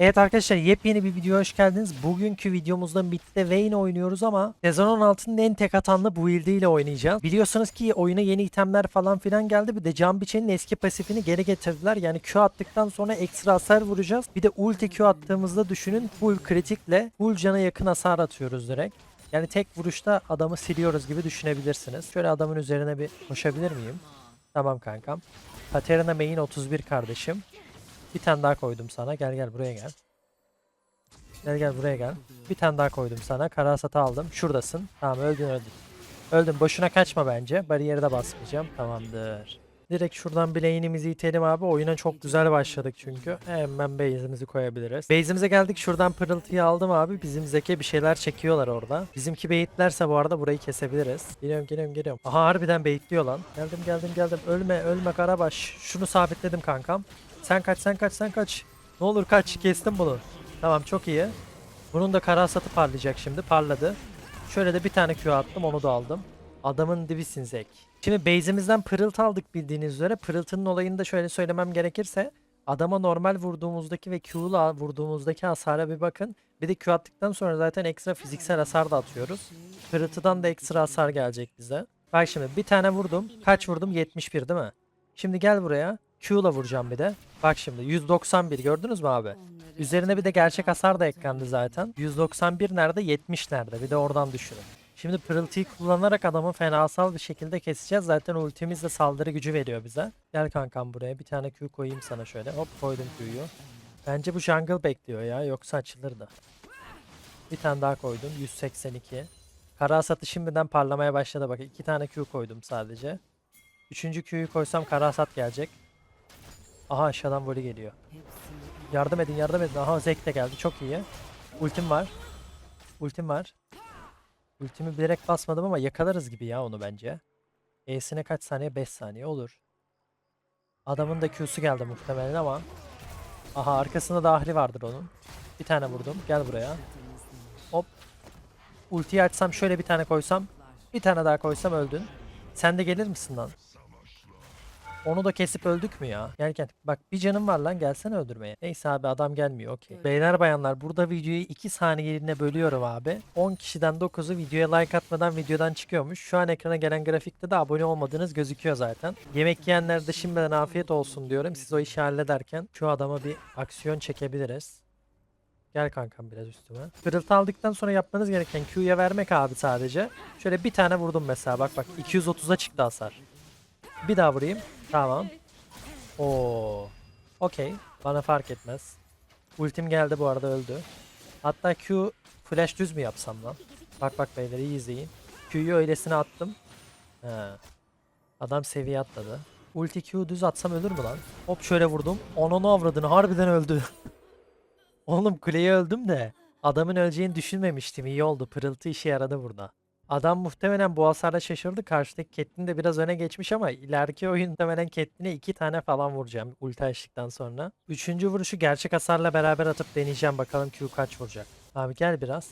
Evet arkadaşlar yepyeni bir videoya hoş geldiniz. Bugünkü videomuzda midde Vayne oynuyoruz ama sezon 16'nın en tek atanlı build ile oynayacağız. Biliyorsunuz ki oyuna yeni itemler falan filan geldi. Bir de Can Biçen'in eski pasifini geri getirdiler. Yani Q attıktan sonra ekstra hasar vuracağız. Bir de ulti Q attığımızda düşünün full kritikle full cana yakın hasar atıyoruz direkt. Yani tek vuruşta adamı siliyoruz gibi düşünebilirsiniz. Şöyle adamın üzerine bir koşabilir miyim? Tamam kankam. Katerina main 31 kardeşim. Bir tane daha koydum sana. Gel gel buraya gel. Gel gel buraya gel. Bir tane daha koydum sana. Karasatı aldım. Şuradasın. Tamam öldün öldün. Öldün. Boşuna kaçma bence. Bariyeri de basmayacağım. Tamamdır. Direkt şuradan bileğinimizi itelim abi. Oyuna çok güzel başladık çünkü. Hemen base'imizi koyabiliriz. Base'imize geldik. Şuradan pırıltıyı aldım abi. Bizim zeke bir şeyler çekiyorlar orada. Bizimki baitlerse bu arada burayı kesebiliriz. Geliyorum geliyorum geliyorum. Aha harbiden baitliyor lan. Geldim geldim geldim. Ölme ölme Karabaş. Şunu sabitledim kankam. Sen kaç sen kaç sen kaç. Ne olur kaç kestim bunu. Tamam çok iyi. Bunun da kara hasatı parlayacak şimdi. Parladı. Şöyle de bir tane Q attım onu da aldım. Adamın dibisin Zek. Şimdi base'imizden pırıltı aldık bildiğiniz üzere. Pırıltının olayını da şöyle söylemem gerekirse. Adama normal vurduğumuzdaki ve Q'la vurduğumuzdaki hasara bir bakın. Bir de Q attıktan sonra zaten ekstra fiziksel hasar da atıyoruz. Pırıltıdan da ekstra hasar gelecek bize. Bak şimdi bir tane vurdum. Kaç vurdum? 71 değil mi? Şimdi gel buraya. Q'la vuracağım bir de. Bak şimdi 191 gördünüz mü abi? Üzerine bir de gerçek hasar da eklendi zaten. 191 nerede? 70 nerede? Bir de oradan düşünün. Şimdi pırıltıyı kullanarak adamı fenasal bir şekilde keseceğiz. Zaten ultimiz de saldırı gücü veriyor bize. Gel kankam buraya. Bir tane Q koyayım sana şöyle. Hop koydum Q'yu. Bence bu jungle bekliyor ya. Yoksa açılırdı. Bir tane daha koydum. 182. Kara hasatı şimdiden parlamaya başladı. Bak iki tane Q koydum sadece. Üçüncü Q'yu koysam kara hasat gelecek. Aha aşağıdan voley geliyor. Yardım edin yardım edin. Aha Zek de geldi. Çok iyi. Ultim var. Ultim var. Ultimi bilerek basmadım ama yakalarız gibi ya onu bence. E'sine kaç saniye? 5 saniye olur. Adamın da Q'su geldi muhtemelen ama. Aha arkasında da vardır onun. Bir tane vurdum. Gel buraya. Hop. Ultiyi açsam şöyle bir tane koysam. Bir tane daha koysam öldün. Sen de gelir misin lan? Onu da kesip öldük mü ya? Gel gel. Bak bir canım var lan gelsene öldürmeye. Neyse abi adam gelmiyor okey. Beyler bayanlar burada videoyu 2 saniyeliğine bölüyorum abi. 10 kişiden 9'u videoya like atmadan videodan çıkıyormuş. Şu an ekrana gelen grafikte de abone olmadığınız gözüküyor zaten. Yemek yiyenler de şimdiden afiyet olsun diyorum. Siz o işi hallederken şu adama bir aksiyon çekebiliriz. Gel kankam biraz üstüme. Pırıltı aldıktan sonra yapmanız gereken Q'ya vermek abi sadece. Şöyle bir tane vurdum mesela bak bak 230'a çıktı hasar. Bir daha vurayım. Tamam. Oo. Okey. Bana fark etmez. Ultim geldi bu arada öldü. Hatta Q flash düz mü yapsam lan? Bak bak beyler izleyin. Q'yu öylesine attım. He. Adam seviye atladı. Ulti Q düz atsam ölür mü lan? Hop şöyle vurdum. Onun avradını harbiden öldü. Oğlum kuleye öldüm de. Adamın öleceğini düşünmemiştim. İyi oldu. Pırıltı işe yaradı burada. Adam muhtemelen bu hasarla şaşırdı. Karşıdaki Catelyn de biraz öne geçmiş ama ileriki oyun muhtemelen Catelyn'e iki tane falan vuracağım ulti açtıktan sonra. Üçüncü vuruşu gerçek hasarla beraber atıp deneyeceğim. Bakalım Q kaç vuracak. Abi gel biraz.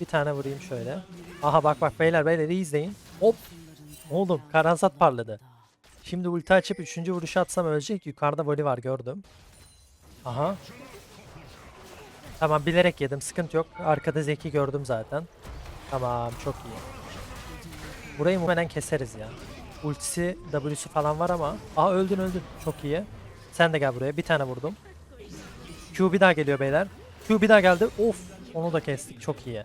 Bir tane vurayım şöyle. Aha bak bak beyler beyler iyi izleyin. Hop. Oğlum karansat parladı. Şimdi ulti açıp üçüncü vuruşu atsam ölecek. Yukarıda voli var gördüm. Aha. Tamam bilerek yedim sıkıntı yok. Arkada Zeki gördüm zaten. Tamam çok iyi. Burayı muhtemelen keseriz ya. Ultisi, W'su falan var ama. Aa öldün öldün. Çok iyi. Sen de gel buraya. Bir tane vurdum. Q bir daha geliyor beyler. Q bir daha geldi. Of. Onu da kestik. Çok iyi.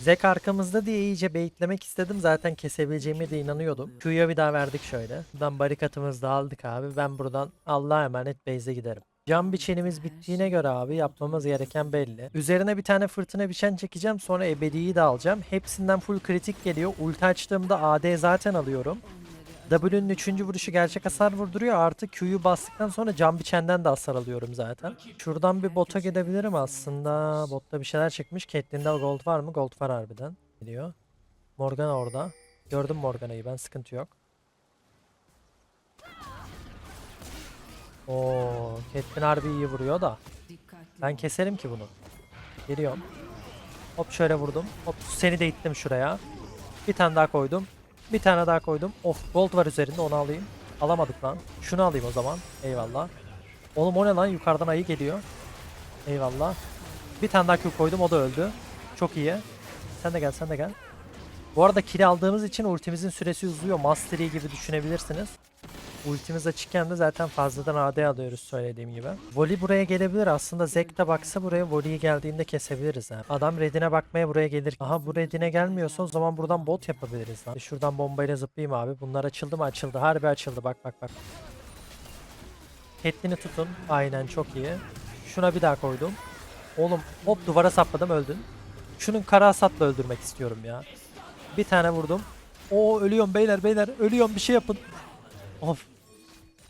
Zek arkamızda diye iyice baitlemek istedim. Zaten kesebileceğime de inanıyordum. Q'ya bir daha verdik şöyle. Buradan barikatımızı da aldık abi. Ben buradan Allah'a emanet base'e giderim. Can biçenimiz bittiğine göre abi yapmamız gereken belli. Üzerine bir tane fırtına biçen çekeceğim. Sonra ebediyi de alacağım. Hepsinden full kritik geliyor. Ulti açtığımda AD zaten alıyorum. W'nün 3. vuruşu gerçek hasar vurduruyor. Artı Q'yu bastıktan sonra can biçenden de hasar alıyorum zaten. Şuradan bir bota gidebilirim aslında. Botta bir şeyler çıkmış. Catelyn'de gold var mı? Gold var harbiden. Geliyor. Morgana orada. Gördüm Morgana'yı ben sıkıntı yok. Oo, Catelyn harbi iyi vuruyor da. Ben keserim ki bunu. Geliyorum. Hop şöyle vurdum. Hop seni de ittim şuraya. Bir tane daha koydum. Bir tane daha koydum. Of gold var üzerinde onu alayım. Alamadık lan. Şunu alayım o zaman. Eyvallah. Oğlum o ne lan? Yukarıdan ayı geliyor. Eyvallah. Bir tane daha Q koydum o da öldü. Çok iyi. Sen de gel sen de gel. Bu arada kill aldığımız için ultimizin süresi uzuyor. Mastery gibi düşünebilirsiniz. Ultimiz açıkken de zaten fazladan AD alıyoruz söylediğim gibi. Voli buraya gelebilir. Aslında Zek de baksa buraya Voli'yi geldiğinde kesebiliriz ha. Adam redine bakmaya buraya gelir. Aha bu redine gelmiyorsa o zaman buradan bot yapabiliriz lan. Şuradan bombayla zıplayayım abi. Bunlar açıldı mı? Açıldı. Harbi açıldı. Bak bak bak. Catelyn'i tutun. Aynen çok iyi. Şuna bir daha koydum. Oğlum hop duvara sapladım öldün. Şunun kara hasatla öldürmek istiyorum ya. Bir tane vurdum. Oo ölüyorum beyler beyler ölüyorum bir şey yapın. Of.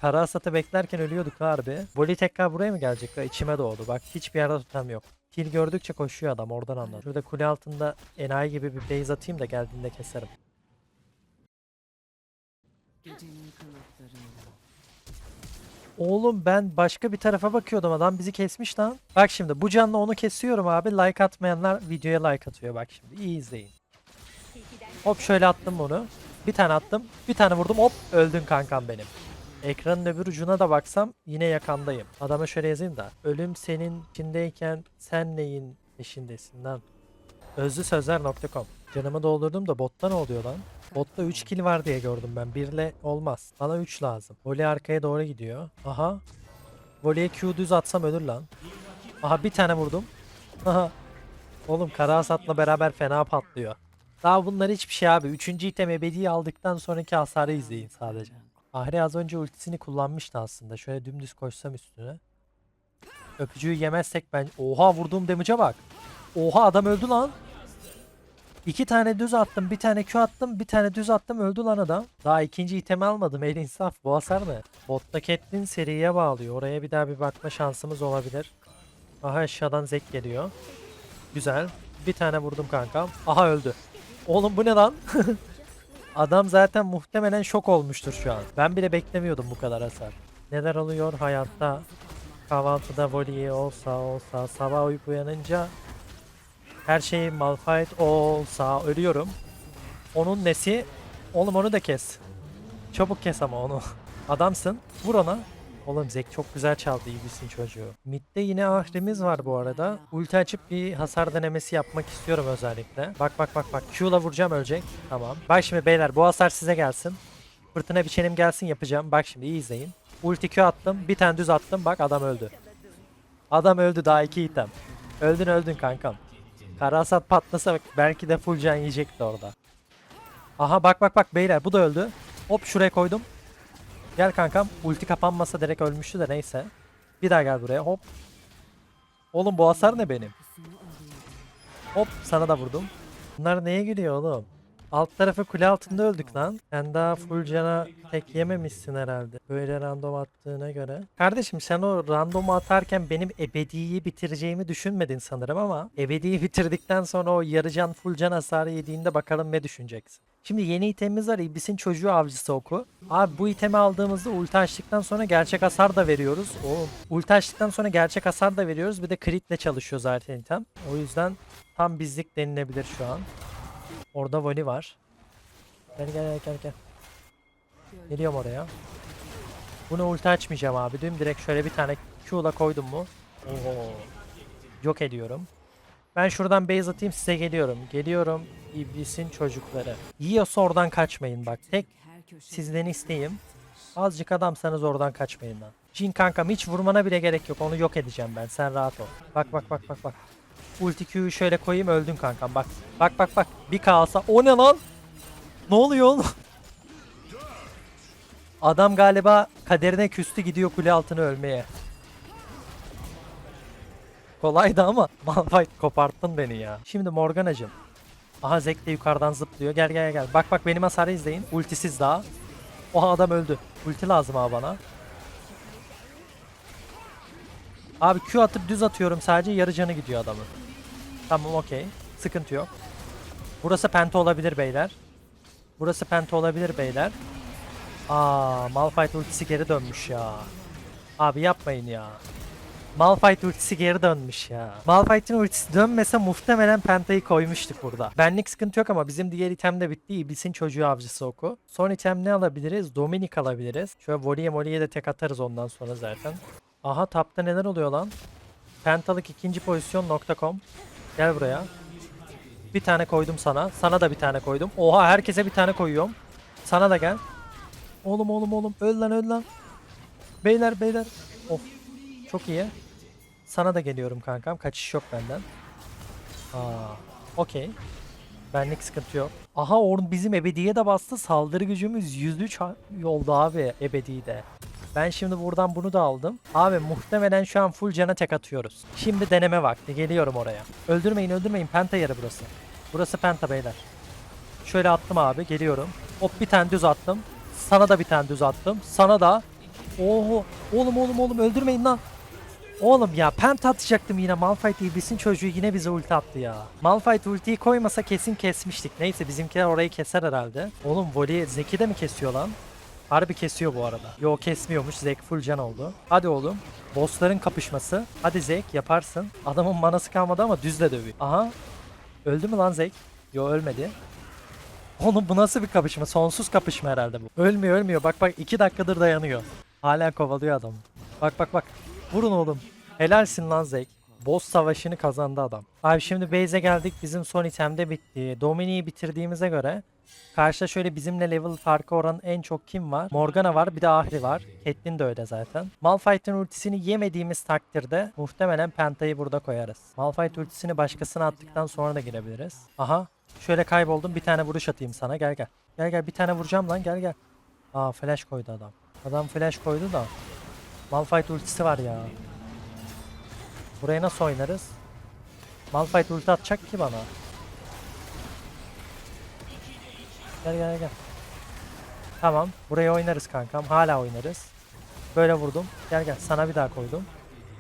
Kara hasatı beklerken ölüyorduk harbi. Voli tekrar buraya mı gelecek? Ve içime doğdu. Bak hiçbir yerde tutam yok. Kill gördükçe koşuyor adam oradan anladım. Şurada kule altında enayi gibi bir base atayım da geldiğinde keserim. Oğlum ben başka bir tarafa bakıyordum adam bizi kesmiş lan. Bak şimdi bu canla onu kesiyorum abi. Like atmayanlar videoya like atıyor bak şimdi. İyi izleyin. Hop şöyle attım bunu. Bir tane attım. Bir tane vurdum hop öldün kankam benim. Ekranın öbür ucuna da baksam yine yakandayım. Adama şöyle yazayım da. Ölüm senin içindeyken sen neyin peşindesin lan? Özlüsözler.com Canımı doldurdum da botta ne oluyor lan? Botta 3 kill var diye gördüm ben. 1 ile olmaz. Bana 3 lazım. Voley arkaya doğru gidiyor. Aha. Voley'e Q düz atsam ölür lan. Aha bir tane vurdum. Aha. Oğlum kara hasatla beraber fena patlıyor. Daha bunlar hiçbir şey abi. Üçüncü item ebediyi aldıktan sonraki hasarı izleyin sadece. Ahri az önce ultisini kullanmıştı aslında. Şöyle dümdüz koşsam üstüne. Öpücüğü yemezsek ben... Oha vurduğum damage'a bak. Oha adam öldü lan. İki tane düz attım, bir tane Q attım, bir tane düz attım öldü lan adam. Daha ikinci itemi almadım el insaf. Bu hasar ne? Botta Catelyn seriye bağlıyor. Oraya bir daha bir bakma şansımız olabilir. Aha aşağıdan Zek geliyor. Güzel. Bir tane vurdum kankam. Aha öldü. Oğlum bu ne lan? Adam zaten muhtemelen şok olmuştur şu an. Ben bile beklemiyordum bu kadar hasar. Neler oluyor hayatta? Kahvaltıda voley olsa olsa sabah uyku uyanınca her şey Malphite olsa ölüyorum. Onun nesi? Oğlum onu da kes. Çabuk kes ama onu. Adamsın. Vur ona. Oğlum Zek çok güzel çaldı iyisin çocuğu. Mid'de yine ahrimiz var bu arada. Ulti açıp bir hasar denemesi yapmak istiyorum özellikle. Bak bak bak bak. Q'la vuracağım ölecek. Tamam. Bak şimdi beyler bu hasar size gelsin. Fırtına biçenim gelsin yapacağım. Bak şimdi iyi izleyin. Ulti Q attım. Bir tane düz attım. Bak adam öldü. Adam öldü daha iki item. Öldün öldün kankam. Karasat patlasa belki de full can yiyecekti orada. Aha bak bak bak beyler bu da öldü. Hop şuraya koydum. Gel kankam. Ulti kapanmasa direkt ölmüştü de neyse. Bir daha gel buraya hop. Oğlum bu hasar ne benim? Hop sana da vurdum. Bunlar neye gülüyor oğlum? Alt tarafı kule altında öldük lan. Sen daha full cana tek yememişsin herhalde. Böyle random attığına göre. Kardeşim sen o randomu atarken benim ebediyi bitireceğimi düşünmedin sanırım ama ebediyi bitirdikten sonra o yarı can full can hasarı yediğinde bakalım ne düşüneceksin. Şimdi yeni itemimiz var. İblisin çocuğu avcısı oku. Abi bu itemi aldığımızda ulti açtıktan sonra gerçek hasar da veriyoruz. O ulti açtıktan sonra gerçek hasar da veriyoruz. Bir de critle çalışıyor zaten item. O yüzden tam bizlik denilebilir şu an. Orada Voli var. Gel gel gel gel gel. Geliyorum oraya. Bunu ulti açmayacağım abi. Düm direkt şöyle bir tane Q'la koydum mu? Oo. Yok ediyorum. Ben şuradan base atayım size geliyorum. Geliyorum iblisin çocukları. Yiyorsa oradan kaçmayın bak. Tek sizden isteğim. Azıcık adamsanız oradan kaçmayın lan. Jin kankam hiç vurmana bile gerek yok. Onu yok edeceğim ben. Sen rahat ol. Bak bak bak bak bak. Ulti Q'yu şöyle koyayım öldün kankam bak. Bak bak bak. Bir kalsa. O ne lan? Ne oluyor oğlum? Adam galiba kaderine küstü gidiyor kule altına ölmeye. Kolaydı ama Malphite koparttın beni ya. Şimdi Morgana'cım. Aha Zek de yukarıdan zıplıyor. Gel gel gel. Bak bak benim hasarı izleyin. Ultisiz daha. Oha adam öldü. Ulti lazım abi bana. Abi Q atıp düz atıyorum sadece yarı canı gidiyor adamın. Tamam okey. Sıkıntı yok. Burası penta olabilir beyler. Burası penta olabilir beyler. Aa, Malphite ultisi geri dönmüş ya. Abi yapmayın ya. Malphite ultisi geri dönmüş ya. Malphite'in ultisi dönmese muhtemelen Penta'yı koymuştuk burada. Benlik sıkıntı yok ama bizim diğer item de bitti. İblisin çocuğu avcısı oku. Son item ne alabiliriz? Dominic alabiliriz. Şöyle voleye moleye de tek atarız ondan sonra zaten. Aha tapta neler oluyor lan? Pentalık ikinci pozisyon.com. Gel buraya. Bir tane koydum sana. Sana da bir tane koydum. Oha herkese bir tane koyuyorum. Sana da gel. Oğlum oğlum oğlum. Öl lan öl lan. Beyler beyler. Of. Çok iyi. Sana da geliyorum kankam. Kaçış yok benden. Aa, okey. Benlik sıkıntı yok. Aha orun bizim ebediye de bastı. Saldırı gücümüz 103 ha- oldu abi ebedide. Ben şimdi buradan bunu da aldım. Abi muhtemelen şu an full cana tek atıyoruz. Şimdi deneme vakti. Geliyorum oraya. Öldürmeyin öldürmeyin. Penta yeri burası. Burası penta beyler. Şöyle attım abi. Geliyorum. Hop bir tane düz attım. Sana da bir tane düz attım. Sana da. Oho. Oğlum oğlum oğlum öldürmeyin lan. Oğlum ya penta atacaktım yine Malphite İblisin çocuğu yine bize ulti attı ya. Malphite ultiyi koymasa kesin kesmiştik. Neyse bizimkiler orayı keser herhalde. Oğlum volley Zeki de mi kesiyor lan? Harbi kesiyor bu arada. Yo kesmiyormuş. Zek full can oldu. Hadi oğlum. Bossların kapışması. Hadi Zek yaparsın. Adamın manası kalmadı ama düzle dövüyor. Aha. Öldü mü lan Zek? Yo ölmedi. Oğlum bu nasıl bir kapışma? Sonsuz kapışma herhalde bu. Ölmüyor ölmüyor. Bak bak 2 dakikadır dayanıyor. Hala kovalıyor adam. Bak bak bak. Vurun oğlum. Helalsin lan Zek. Boss savaşını kazandı adam. Abi şimdi base'e geldik. Bizim son itemde bitti. Domini'yi bitirdiğimize göre karşıda şöyle bizimle level farkı oran en çok kim var? Morgana var bir de Ahri var. Caitlyn de öyle zaten. Malphite'ın ultisini yemediğimiz takdirde muhtemelen Penta'yı burada koyarız. Malphite ultisini başkasına attıktan sonra da girebiliriz. Aha şöyle kayboldum bir tane vuruş atayım sana gel gel. Gel gel bir tane vuracağım lan gel gel. Aa flash koydu adam. Adam flash koydu da. Malphite ultisi var ya. Buraya nasıl oynarız? Malphite ulti atacak ki bana. Gel gel gel. Tamam. Buraya oynarız kankam. Hala oynarız. Böyle vurdum. Gel gel. Sana bir daha koydum.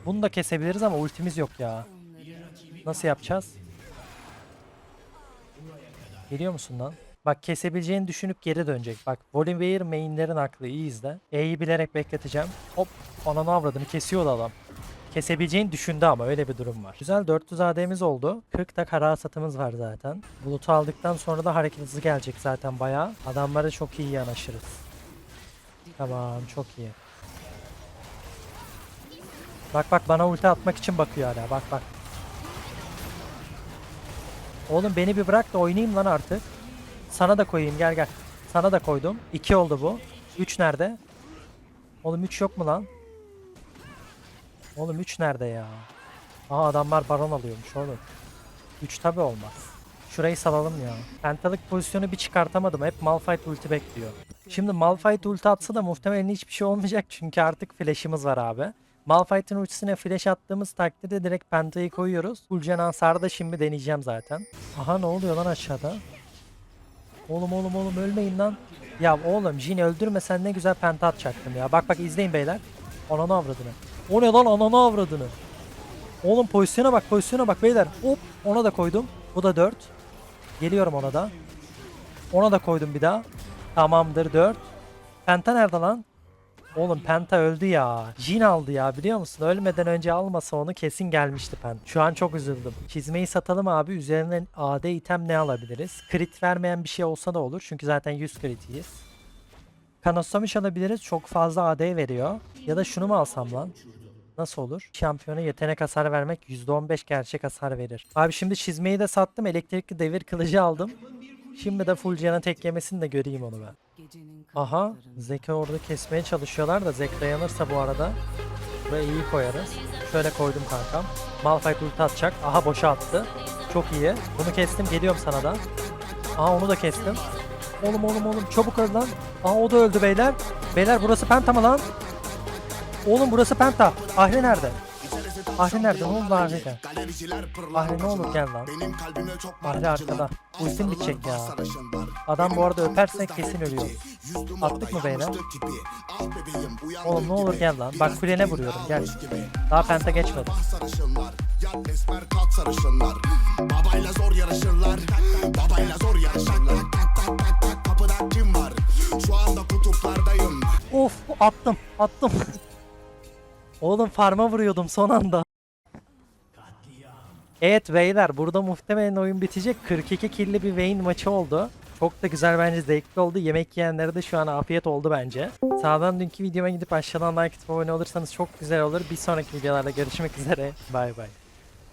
Bunu da kesebiliriz ama ultimiz yok ya. Nasıl yapacağız? Geliyor musun lan? Bak kesebileceğini düşünüp geri dönecek. Bak Volibear mainlerin aklı iyi izle. E'yi bilerek bekleteceğim. Hop ananı avradını kesiyordu adam. Kesebileceğini düşündü ama öyle bir durum var. Güzel 400 AD'miz oldu. 40 da kara satımız var zaten. Bulut'u aldıktan sonra da hareket hızı gelecek zaten bayağı. Adamlara çok iyi yanaşırız. Tamam çok iyi. Bak bak bana ulti atmak için bakıyor hala bak bak. Oğlum beni bir bırak da oynayayım lan artık. Sana da koyayım gel gel. Sana da koydum. 2 oldu bu. 3 nerede? Oğlum 3 yok mu lan? Oğlum 3 nerede ya? Aa adamlar baron alıyormuş oğlum. 3 tabi olmaz. Şurayı salalım ya. Pentalık pozisyonu bir çıkartamadım. Hep Malphite ulti bekliyor. Şimdi Malphite ulti atsa da muhtemelen hiçbir şey olmayacak. Çünkü artık flash'ımız var abi. Malphite'ın ultisine flash attığımız takdirde direkt Penta'yı koyuyoruz. Ulcan Ansar'ı da şimdi deneyeceğim zaten. Aha ne oluyor lan aşağıda? Oğlum oğlum oğlum ölmeyin lan. Ya oğlum Jin öldürmesen ne güzel penta atacaktım ya. Bak bak izleyin beyler. Ananı avradını. O ne lan ananı avradını. Oğlum pozisyona bak pozisyona bak beyler. Hop ona da koydum. Bu da 4. Geliyorum ona da. Ona da koydum bir daha. Tamamdır 4. Penta nerede lan? Oğlum Penta öldü ya. Jin aldı ya biliyor musun? Ölmeden önce almasa onu kesin gelmişti Penta. Şu an çok üzüldüm. Çizmeyi satalım abi. Üzerine AD item ne alabiliriz? Crit vermeyen bir şey olsa da olur. Çünkü zaten 100 kritiyiz. Kanoslamış alabiliriz. Çok fazla AD veriyor. Ya da şunu mu alsam lan? Nasıl olur? Şampiyona yetenek hasar vermek %15 gerçek hasar verir. Abi şimdi çizmeyi de sattım. Elektrikli devir kılıcı aldım. Şimdi de full cana tek yemesini de göreyim onu ben. Aha. Zek'i orada kesmeye çalışıyorlar da Zek dayanırsa bu arada buraya iyi koyarız. Şöyle koydum kankam. Malphite ulti atacak. Aha boşa attı. Çok iyi. Bunu kestim. Geliyorum sana da. Aha onu da kestim. Oğlum oğlum oğlum çabuk öl lan. Aha o da öldü beyler. Beyler burası penta mı lan? Oğlum burası penta. Ahri nerede? Ahri nerede? Ne oldu Ahri'de? Ahri ne olur gel lan. Ahri arkada. Ultim bitecek ya. Adam bu arada öperse kesin ölüyor. Attık mı beyler? Oğlum ne olur gel lan. Bak kulene vuruyorum gel. Daha penta geçmedi. Babayla zor yarışırlar Babayla zor yarışırlar Of attım attım. Oğlum farma vuruyordum son anda. Evet beyler burada muhtemelen oyun bitecek. 42 killi bir Vayne maçı oldu. Çok da güzel bence zevkli oldu. Yemek yiyenlere de şu an afiyet oldu bence. Sağdan dünkü videoma gidip aşağıdan like atıp abone olursanız çok güzel olur. Bir sonraki videolarda görüşmek üzere. Bay bay.